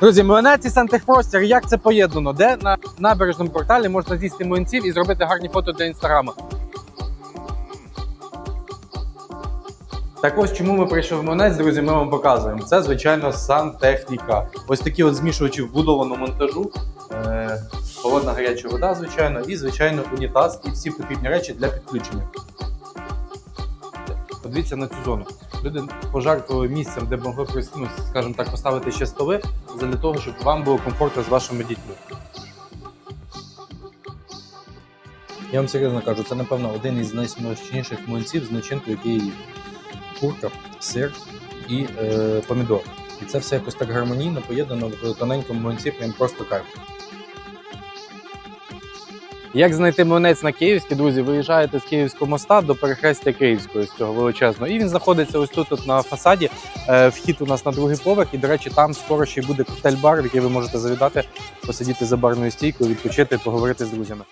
Друзі, Млинець і сантехпростір, як це поєднано? Де на набережному кварталі можна з'їсти млинців і зробити гарні фото для інстаграму? Так ось чому ми прийшли в Млинець, друзі, ми вам показуємо. Це, звичайно, сантехніка. Ось такі от змішувачі вбудованого монтажу. Е, холодна гаряча вода, звичайно, і, звичайно, унітаз і всі потрібні речі для підключення. Подивіться на цю зону. Люди пожертвували місцем, де б могли ну, скажімо так, поставити ще столи, для того, щоб вам було комфортно з вашими дітьми. Я вам серйозно кажу, це, напевно, один із найсмачніших млинців з начинкою, який їв. Курка, сир і е, помідор. І це все якось так гармонійно поєднано в тоненькому млинці, прям просто кайф. Як знайти млинець на Київській, друзі, виїжджаєте з Київського моста до перехрестя Київської з цього величезного. І він знаходиться ось тут от на фасаді. Е, Вхід у нас на другий поверх. І, до речі, там скоро ще буде коктейль-бар, в який ви можете завідати, посидіти за барною стійкою, відпочити, поговорити з друзями.